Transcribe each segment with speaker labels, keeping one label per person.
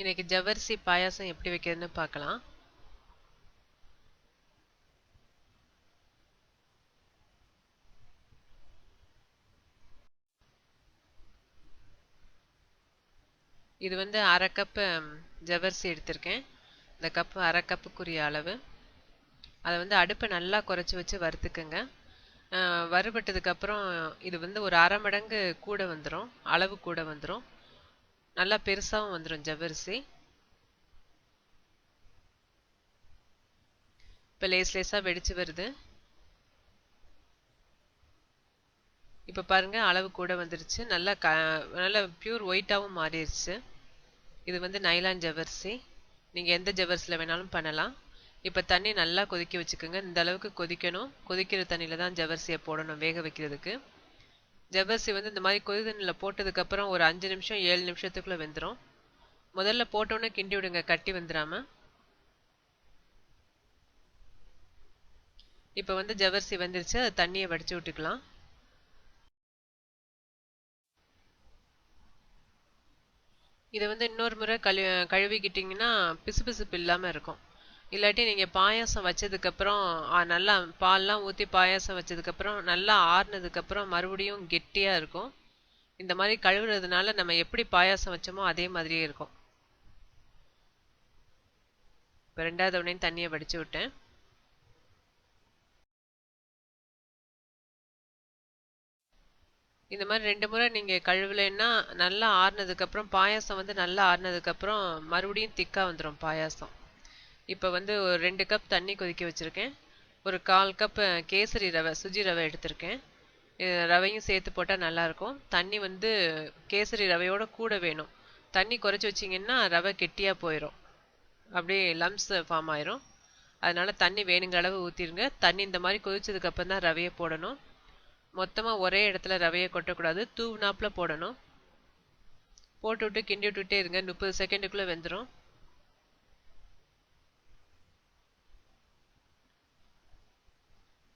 Speaker 1: இன்னைக்கு ஜவ்வரிசி பாயாசம் எப்படி வைக்கிறதுன்னு பார்க்கலாம். இது வந்து அரை கப்பு ஜவ்வரிசி எடுத்திருக்கேன். இந்த கப்பு அரை கப்புக்குரிய அளவு. அதை வந்து அடுப்பை நல்லா குறைச்சி வச்சு வறுத்துக்குங்க. வறுபட்டதுக்கப்புறம் இது வந்து ஒரு அரை மடங்கு கூட வந்துடும் அளவு கூட வந்துடும் நல்லா பெருசாகவும் வந்துடும் ஜவ்வரிசி. இப்போ லேஸ் லேஸாக வெடிச்சு வருது. இப்போ பாருங்கள் அளவு கூட வந்துருச்சு. நல்லா க நல்லா பியூர் ஒயிட்டாகவும் மாறிடுச்சு இது வந்து நைலான் ஜவ்வரிசி. நீங்கள் எந்த ஜவ்வரிசியில் வேணாலும் பண்ணலாம். இப்போ தண்ணி நல்லா கொதிக்க வச்சுக்கோங்க. இந்த அளவுக்கு கொதிக்கணும். கொதிக்கிற தண்ணியில் தான் ஜவ்வரிசியை போடணும் வேக வைக்கிறதுக்கு. ஜவ்வரிசி வந்து இந்த மாதிரி கொதி தண்ணியில் போட்டதுக்கப்புறம் ஒரு அஞ்சு நிமிஷம் ஏழு நிமிஷத்துக்குள்ளே வெந்துடும் முதல்ல போட்டோன்னே கிண்டி விடுங்க கட்டி வந்துடாமல் இப்போ வந்து ஜவ்வரிசி வந்துருச்சு அது தண்ணியை வடித்து விட்டுக்கலாம். இதை வந்து இன்னொரு முறை கழு கழுவிக்கிட்டிங்கன்னா பிசுபிசுப்பு இல்லாமல் இருக்கும். இல்லாட்டி நீங்கள் பாயாசம் வச்சதுக்கப்புறம் நல்லா பால்லாம் ஊற்றி பாயாசம் வச்சதுக்கப்புறம் நல்லா ஆறுனதுக்கப்புறம் மறுபடியும் கெட்டியாக இருக்கும். இந்த மாதிரி கழுவுறதுனால நம்ம எப்படி பாயாசம் வச்சோமோ அதே மாதிரியே இருக்கும். இப்போ ரெண்டாவது உடனே தண்ணியை வடித்து விட்டேன். இந்த மாதிரி ரெண்டு முறை நீங்கள் கழுவலைன்னா நல்லா ஆறுனதுக்கப்புறம் பாயாசம் வந்து நல்லா ஆறுனதுக்கப்புறம் மறுபடியும் திக்காக வந்துடும் பாயாசம். இப்போ வந்து ஒரு ரெண்டு கப் தண்ணி கொதிக்க வச்சுருக்கேன். ஒரு கால் கப் கேசரி ரவை சுஜி ரவை எடுத்திருக்கேன். ரவையும் சேர்த்து போட்டால் நல்லாயிருக்கும். தண்ணி வந்து கேசரி ரவையோட கூட வேணும். தண்ணி குறைச்சி வச்சிங்கன்னா ரவை கெட்டியாக போயிடும் அப்படியே லம்ஸ் ஃபார்ம் ஆயிரும். அதனால் தண்ணி வேணுங்கிற அளவு ஊற்றிடுங்க தண்ணி இந்த மாதிரி கொதிச்சதுக்கப்புறம் தான் ரவையை போடணும். மொத்தமாக ஒரே இடத்துல ரவையை கொட்டக்கூடாது. தூவுனாப்பில் போடணும். போட்டு விட்டு கிண்டி விட்டுட்டே இருங்க. முப்பது செகண்டுக்குள்ளே வெந்துடும்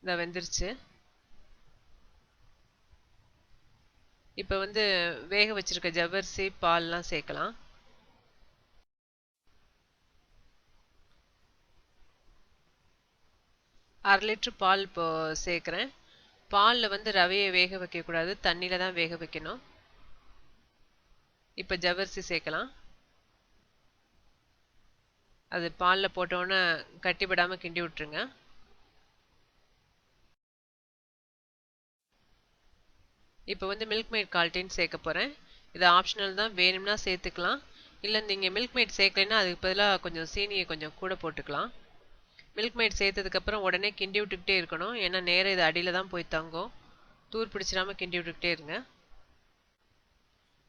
Speaker 1: இந்த வெந்துருச்சு. இப்போ வந்து வேக வச்சுருக்க ஜவ்வரிசி பால்லாம் சேர்க்கலாம். அரை லிட்டர் பால் இப்போ சேர்க்குறேன். பாலில் வந்து ரவையை வேக வைக்கக்கூடாது. தண்ணியில் தான் வேக வைக்கணும். இப்போ ஜவ்வரிசி சேர்க்கலாம். அது பாலில் போட்டோன்னே கட்டிப்படாமல் கிண்டி விட்டுருங்க. இப்போ வந்து மில்க் மேட் கால்டின்னு சேர்க்க போகிறேன் இது ஆப்ஷனல் தான். வேணும்னா சேர்த்துக்கலாம். இல்லை நீங்கள் மில்க் மேட் சேர்க்கலைன்னா அதுக்கு பதிலாக கொஞ்சம் சீனியை கொஞ்சம் கூட போட்டுக்கலாம். மில்க் மேட் சேர்த்ததுக்கப்புறம் உடனே கிண்டி விட்டுக்கிட்டே இருக்கணும். ஏன்னா நேரம் இது அடியில் தான் போய் தங்கும். தூர் பிடிச்சிடாமல் கிண்டி விட்டுக்கிட்டே இருங்க.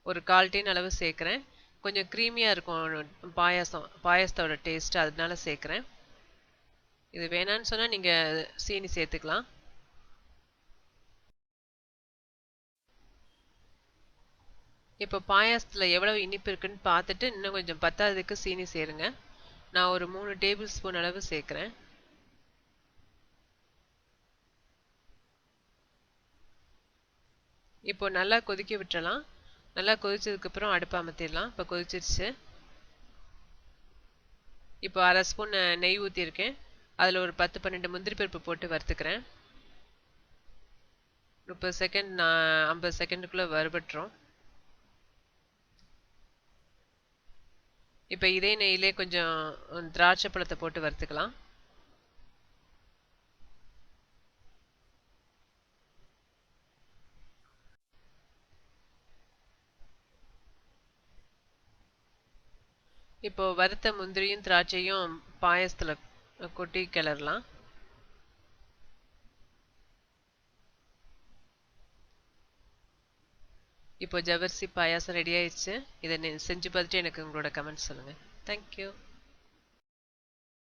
Speaker 1: ஒரு கால் டீன் அளவு சேர்க்குறேன். கொஞ்சம் க்ரீமியாக இருக்கும் பாயாசம். பாயாசத்தோட டேஸ்ட் அதனால சேர்க்குறேன். இது வேணான்னு சொன்னால் நீங்கள் சீனி சேர்த்துக்கலாம். இப்போ பாயாசத்தில் எவ்வளவு இனிப்பு இருக்குன்னு பார்த்துட்டு இன்னும் கொஞ்சம் பத்தாததுக்கு சீனி சேருங்க. நான் ஒரு மூணு டேபிள் ஸ்பூன் அளவு சேர்க்குறேன். இப்போ நல்லா கொதிக்க விட்டுறலாம். நல்லா கொதிச்சதுக்கப்புறம் அடுப்பு அமர்த்திடலாம். இப்போ கொதிச்சிருச்சு. இப்போ அரை ஸ்பூன் நெய் ஊற்றிருக்கேன் அதில் ஒரு பத்து பன்னெண்டு முந்திரி பருப்பு போட்டு வறுத்துக்கிறேன். முப்பது செகண்ட் நான் ஐம்பது செகண்டுக்குள்ளே வறுபட்டுரும். இப்போ இதே நெய்யிலே கொஞ்சம் திராட்சை பழத்தை போட்டு வறுத்துக்கலாம். இப்போ வறுத்த முந்திரியும் திராட்சையும் பாயசத்தில் கொட்டி கிளறலாம். இப்போ ஜவர்சி பாயாசம் ரெடி ஆயிடுச்சு. இதை செஞ்சு பார்த்துட்டு எனக்கு உங்களோட கமெண்ட்ஸ் சொல்லுங்கள் தேங்க்யூ